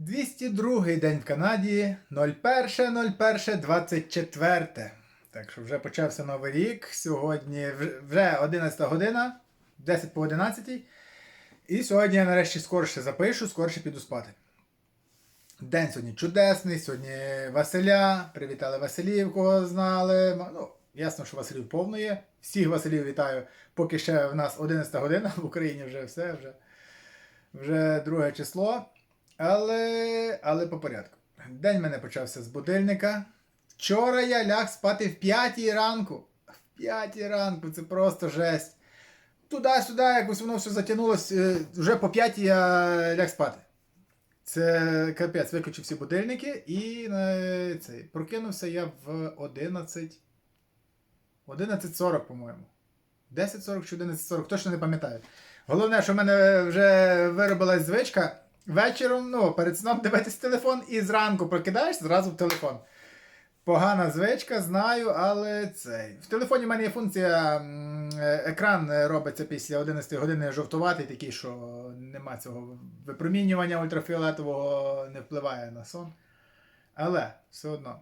202 день в Канаді, 01.01.24. Так що вже почався новий рік. Сьогодні вже 11 година, 10 по 11. І сьогодні я нарешті скорше запишу, скорше піду спати. День сьогодні чудесний, сьогодні Василя. Привітали Василів, кого знали. Ну, ясно, що Василів повно є. Всіх Василів вітаю. Поки ще в нас 11 година, в Україні вже все, вже, вже друге число. Але, але по порядку. День мене почався з будильника. Вчора я ляг спати в 5 ранку. В 5 ранку, це просто жесть. Туди-сюди, якось воно все затягнулося. е, Вже по 5 я ляг спати. Це капець, виключив всі будильники і е, цей, прокинувся я в 11. 11.40, по-моєму. 10.40 чи 11.40, точно не пам'ятаю. Головне, що в мене вже виробилась звичка вечором, ну, перед сном дивитись телефон і зранку прокидаєшся зразу в телефон. Погана звичка, знаю, але цей. В телефоні в мене є функція, е, екран робиться після 11 години жовтуватий, такий, що нема цього випромінювання ультрафіолетового, не впливає на сон. Але все одно.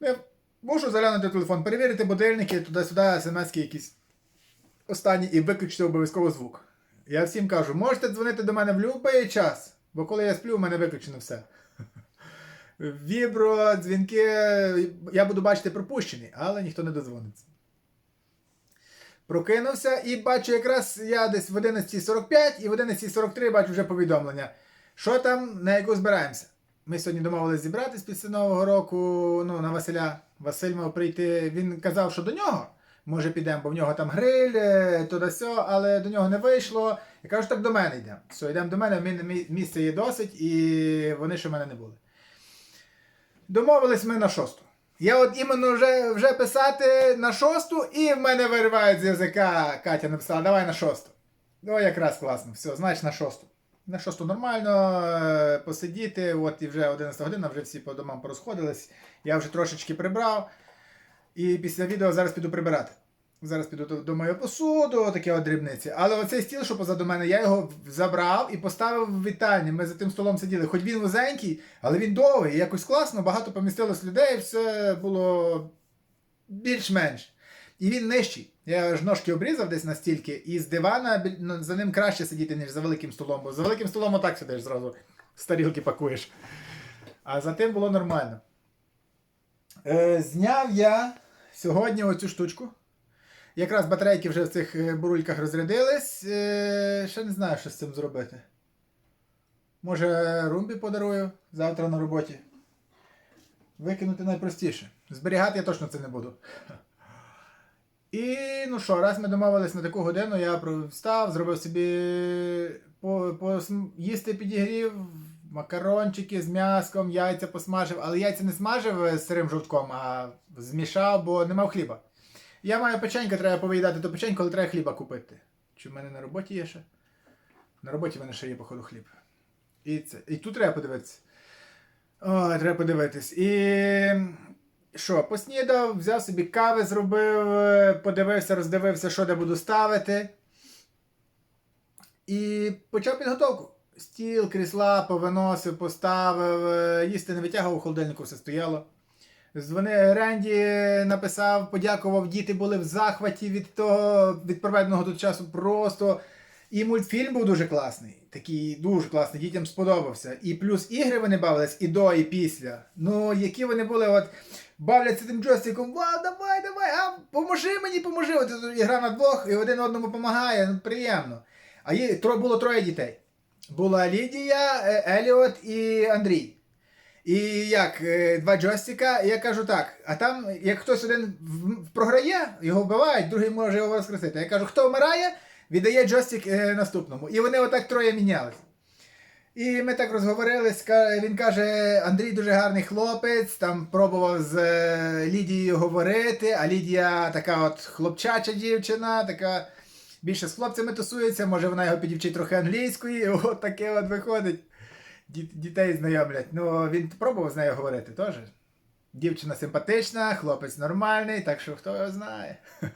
Я можу заглянути телефон, перевірити будильники, туди-сюди, смс якісь останні і виключити обов'язково звук. Я всім кажу, можете дзвонити до мене в будь-який час, бо коли я сплю, у мене виключено все. Вібро, дзвінки, я буду бачити пропущений, але ніхто не дозвониться. Прокинувся і бачу, якраз я десь в 11.45 і в 11.43 бачу вже повідомлення. Що там, на яку збираємося? Ми сьогодні домовилися зібратись після Нового року ну, на Василя. Василь мав прийти. Він казав, що до нього. Може підемо, бо в нього там гриль, е, туди сьо, але до нього не вийшло. Я кажу, так до мене йдемо. Все, йдемо до мене, місця є досить, і вони ще в мене не були. Домовились ми на шосту. Я от іменно вже, вже писати на шосту, і в мене виривають з язика. Катя написала, давай на шосту. Ну, якраз класно. Все, значить на шосту. На шосту нормально е, посидіти, от і вже 11 година, вже всі по домам порозходились. Я вже трошечки прибрав. І після відео зараз піду прибирати. Зараз піду до, мою посуду, таке от дрібниці. Але оцей стіл, що позаду мене, я його забрав і поставив в вітальні. Ми за тим столом сиділи. Хоч він вузенький, але він довгий, якось класно, багато помістилось людей, все було більш-менш. І він нижчий. Я ж ножки обрізав десь настільки, і з дивана ну, за ним краще сидіти, ніж за великим столом, бо за великим столом отак сидиш зразу, з тарілки пакуєш. А за тим було нормально. Е, зняв я сьогодні оцю штучку. Якраз батарейки вже в цих е, бурульках розрядились. Е, ще не знаю, що з цим зробити. Може, румбі подарую завтра на роботі. Викинути найпростіше. Зберігати я точно це не буду. І ну що, раз ми домовились на таку годину, я встав, зробив собі по, по, їсти підігрів, макарончики з м'яском, яйця посмажив, але яйця не смажив з сирим жовтком, а змішав, бо не мав хліба. Я маю печенька, треба повиїдати ту печеньку, але треба хліба купити. Чи в мене на роботі є ще? На роботі в мене ще є, походу, хліб. І, це, і тут треба подивитися. О, треба подивитись. І що, поснідав, взяв собі кави, зробив, подивився, роздивився, що де буду ставити. І почав підготовку. Стіл, крісла повиносив, поставив, е, їсти не витягував, у холодильнику все стояло. Дзвони Ренді, написав, подякував, діти були в захваті від того, від проведеного тут часу просто. І мультфільм був дуже класний. Такий дуже класний, дітям сподобався. І плюс ігри вони бавились і до, і після. Ну, які вони були, от бавляться тим джойстиком, вау, давай, давай, а поможи мені, поможи. От ігра на двох, і один одному допомагає, ну приємно. А є, було троє дітей. Була Лідія, е, Еліот і Андрій. І як, е, два джойстика, і я кажу так, а там, як хтось один програє, його вбивають, другий може його воскресити. Я кажу, хто вмирає, віддає джойстик е, наступному. І вони отак троє мінялись. І ми так розговорились. Він каже, Андрій дуже гарний хлопець, там пробував з е, Лідією говорити, а Лідія така от хлопчача дівчина, така більше з хлопцями тусується, може вона його підівчить трохи англійської, і от таке от виходить. Діт- Дітей знайомлять. Ну, він пробував з нею говорити теж. Дівчина симпатична, хлопець нормальний, так що хто його знає.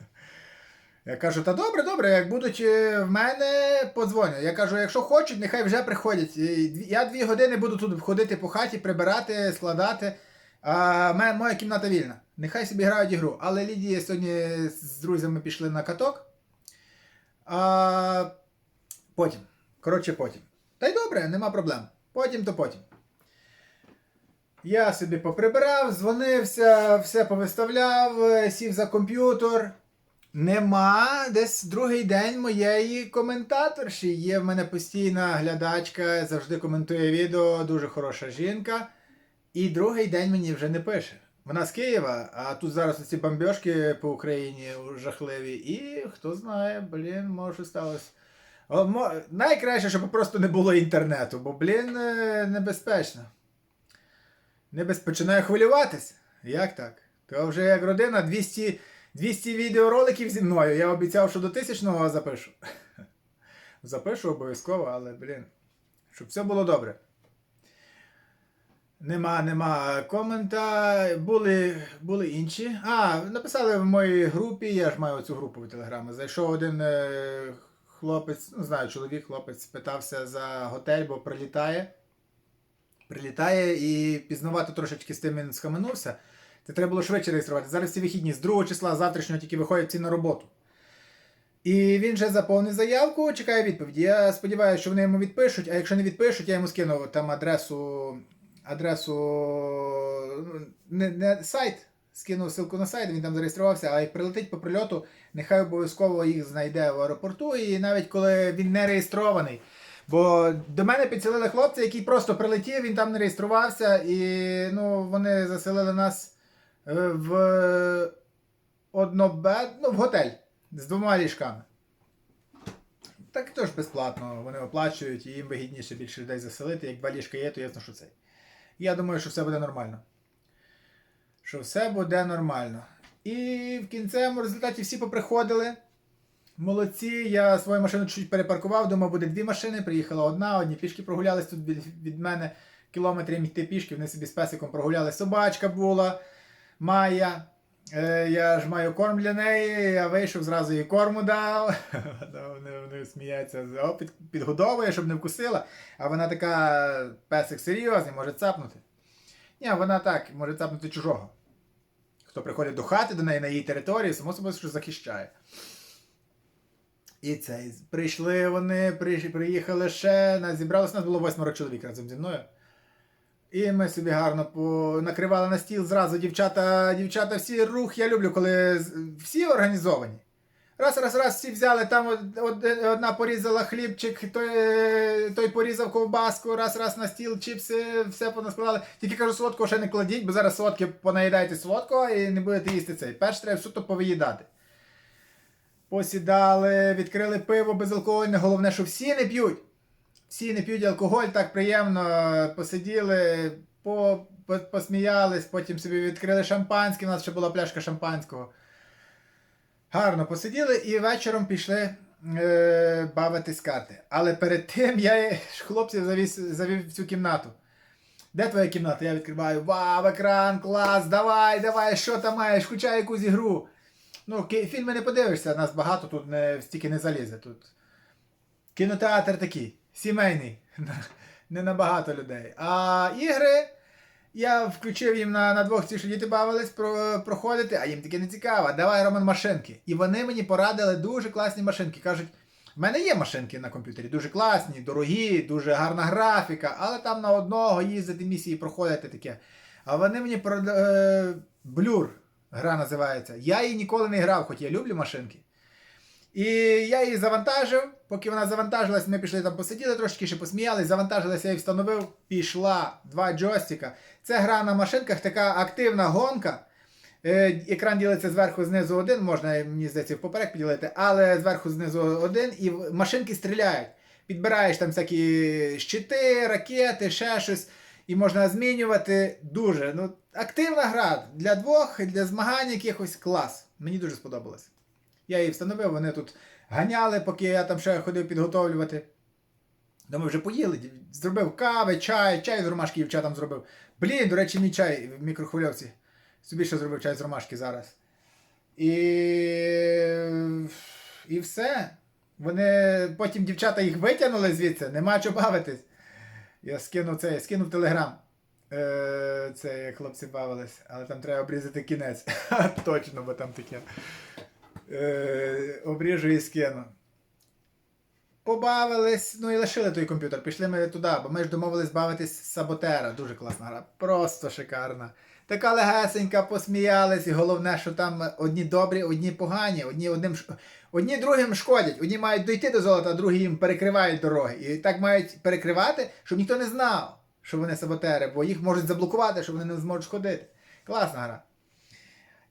Я кажу, та добре, добре, як будуть е, в мене, подзвоню. Я кажу, якщо хочуть, нехай вже приходять. Я дві години буду тут ходити по хаті, прибирати, складати. А моя кімната вільна. Нехай собі грають ігру. Але Лідія сьогодні з друзями пішли на каток. А потім. Коротше, потім. Та й добре, нема проблем. Потім то потім. Я собі поприбирав, дзвонився, все повиставляв, е, сів за комп'ютер. Нема десь другий день моєї коментаторші. Є в мене постійна глядачка, завжди коментує відео, дуже хороша жінка. І другий день мені вже не пише. Вона з Києва, а тут зараз ці бомбьошки по Україні жахливі. І хто знає, блін, може сталося. Найкраще, щоб просто не було інтернету, бо, блін, е, небезпечно. Небез... Починаю хвилюватись. Як так? То вже як родина 200, 200 відеороликів зі мною. Я обіцяв, що до тисячного запишу. Запишу обов'язково, але, блін, щоб все було добре. Нема, нема комента. Були, були інші. А, написали в моїй групі, я ж маю цю групу в Телеграмі. Зайшов один е, хлопець, ну знаю, чоловік, хлопець, питався за готель, бо прилітає. Прилітає і пізнавато трошечки з тим він схаменувся. Це треба було швидше реєструвати. Зараз ці вихідні з 2 числа завтрашнього тільки виходять ці на роботу. І він вже заповнив заявку, чекає відповіді. Я сподіваюся, що вони йому відпишуть, а якщо не відпишуть, я йому скину там адресу. Адресу. ну, Не, не сайт. Скинув ссылку на сайт, він там зареєструвався, а як прилетить по прильоту, нехай обов'язково їх знайде в аеропорту. І навіть коли він не реєстрований. Бо до мене підселили хлопця, який просто прилетів, він там не реєструвався, і ну, вони заселили нас е, в однобед, ну, в готель з двома ліжками. Так теж безплатно вони оплачують, і їм вигідніше більше людей заселити. Як два ліжка є, то ясно, що це. Я думаю, що все буде нормально. Що все буде нормально. І в кінцевому результаті всі поприходили. Молодці, я свою машину чуть перепаркував, думав, буде дві машини. Приїхала одна, одні пішки прогулялись тут від, від мене кілометрів йти пішки, вони собі з песиком прогуляли. Собачка була, Майя. Е, я ж маю корм для неї, я вийшов, зразу їй корму дав. вони, вони сміються, О, під, підгодовує, щоб не вкусила. А вона така песик серйозний, може цапнути. Ні, вона так, може цапнути чужого. Хто приходить до хати до неї на її території, само собою що захищає. І цей, прийшли вони, приїхали ще, нас зібралося, нас було восьмеро чоловік разом зі мною. І ми собі гарно по... накривали на стіл зразу дівчата, дівчата, всі рух, я люблю, коли всі організовані. Раз, раз, раз, всі взяли, там од- од- одна порізала хлібчик, той, е, той порізав ковбаску, раз, раз на стіл, чіпси, все понаскладали. Тільки кажу, солодкого ще не кладіть, бо зараз солодке понаїдаєте солодкого і не будете їсти цей. Перш треба суто повиїдати. Посідали, відкрили пиво безалкогольне, головне, що всі не п'ють. Всі не п'ють алкоголь, так приємно. Посиділи, по, по, посміялись, потім собі відкрили шампанське, у нас ще була пляшка шампанського. Гарно посиділи і вечором пішли е, бавитись карти. Але перед тим я хлопців завіз, завів в цю кімнату. Де твоя кімната? Я відкриваю. Вау, екран, клас, давай, давай, що там маєш, включай якусь ігру. Ну, фільми не подивишся, нас багато тут не, стільки не залізе. Тут. Кінотеатр такий, сімейний, не на багато людей. А ігри я включив їм на, на двох ці, що діти бавились про, проходити, а їм таке не цікаво. Давай, Роман, машинки. І вони мені порадили дуже класні машинки. Кажуть, в мене є машинки на комп'ютері, дуже класні, дорогі, дуже гарна графіка, але там на одного їздити місії проходити таке. А вони мені порад- е, гра називається. Я її ніколи не грав, хоч я люблю машинки. І я її завантажив. Поки вона завантажилась, ми пішли там посиділи трошки, ще посміялись, завантажилася, я її встановив, пішла два джойстика. Це гра на машинках, така активна гонка. Е, екран ділиться зверху знизу один, можна, мені здається, впоперек поділити, але зверху знизу один, і машинки стріляють. Підбираєш там всякі щити, ракети, ще щось. І можна змінювати дуже. Ну, активна гра для двох, для змагань якихось клас. Мені дуже сподобалось. Я її встановив, вони тут ганяли, поки я там ще ходив підготовлювати. Думаю, вже поїли. Зробив кави, чай, чай з ромашки дівчатам зробив. Блін, до речі, мій чай в мікрохвильовці. Собі ще зробив чай з ромашки зараз. І, і все. Вони потім дівчата їх витягнули звідси, нема чого бавитись. Я скинув це, я скинув телеграм. Е, це як хлопці бавились, але там треба обрізати кінець. Точно, бо там таке. Е, обріжу і скину. Побавились, ну і лишили той комп'ютер. Пішли ми туди, бо ми ж домовились бавитись Саботера. Дуже класна гра. Просто шикарна. Така легесенька, посміялись, і головне, що там одні добрі, одні погані, одні одним одні другим шкодять, одні мають дойти до золота, а другі їм перекривають дороги. І так мають перекривати, щоб ніхто не знав, що вони саботери, бо їх можуть заблокувати, щоб вони не зможуть ходити. Класна гра.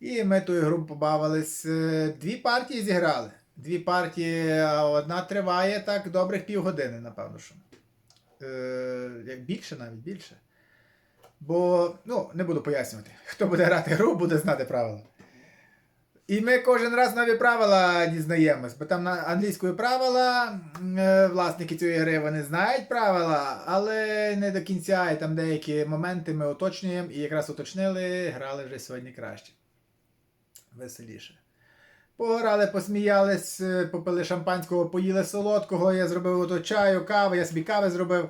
І ми ту ігру побавились. Е, Дві партії зіграли. Дві партії, одна триває так добрих півгодини, напевно. що. Е, як більше навіть більше. Бо, ну, не буду пояснювати. Хто буде грати гру, буде знати правила. І ми кожен раз нові правила дізнаємось, бо там на англійською правила, е, власники цієї гри вони знають правила, але не до кінця, і там деякі моменти ми уточнюємо, і якраз уточнили, грали вже сьогодні краще. Веселіше. Пограли, посміялись, е, попили шампанського, поїли солодкого, я зробив ото чаю, кави, я собі кави зробив.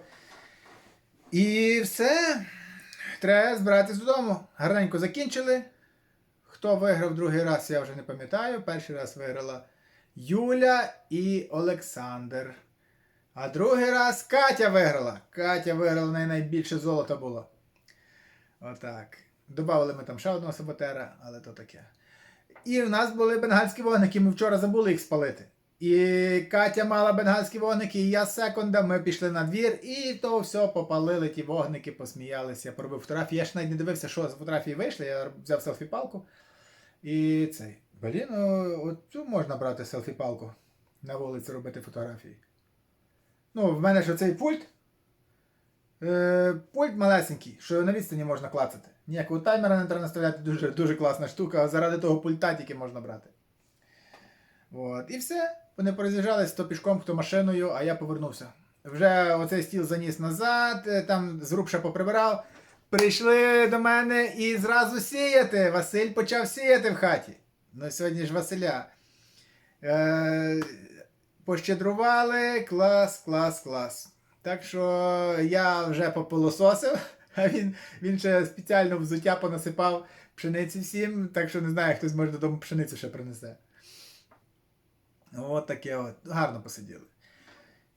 І все. Треба збиратись додому. Гарненько закінчили. Хто виграв другий раз, я вже не пам'ятаю. Перший раз виграла Юля і Олександр. А другий раз Катя виграла. Катя виграла, в найбільше золота було. Отак. Добавили ми там ще одного саботера, але то таке. І в нас були бенгальські вогники, ми вчора забули їх спалити. І Катя мала бенгальські вогники, і я з секунда, ми пішли на двір, і то все попалили, ті вогники, посміялися. Я поробив фотографії. Я ж навіть не дивився, що з фотографії вийшли. Я взяв селфі-палку. І цей. Блін, ну, оцю можна брати селфі-палку на вулиці робити фотографії. Ну, в мене ж оцей пульт. Е, пульт малесенький, що на відстані можна клацати. Ніякого таймера не треба наставляти, дуже, дуже класна штука, заради того пульта тільки можна брати. От. І все. Вони пороз'їжджались хто пішком, хто машиною, а я повернувся. Вже оцей стіл заніс назад, е, там зрубша поприбирав. Прийшли до мене і зразу сіяти. Василь почав сіяти в хаті. Ну, сьогодні ж Василя. Е, пощедрували, клас, клас, клас. Так що я вже попилососив, а він, він ще спеціально взуття понасипав пшениці всім, так що не знаю, хтось може додому пшеницю ще принесе. От таке от. Гарно посиділи.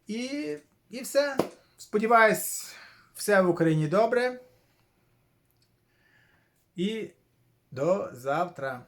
І, і все. Сподіваюсь, все в Україні добре. І до завтра.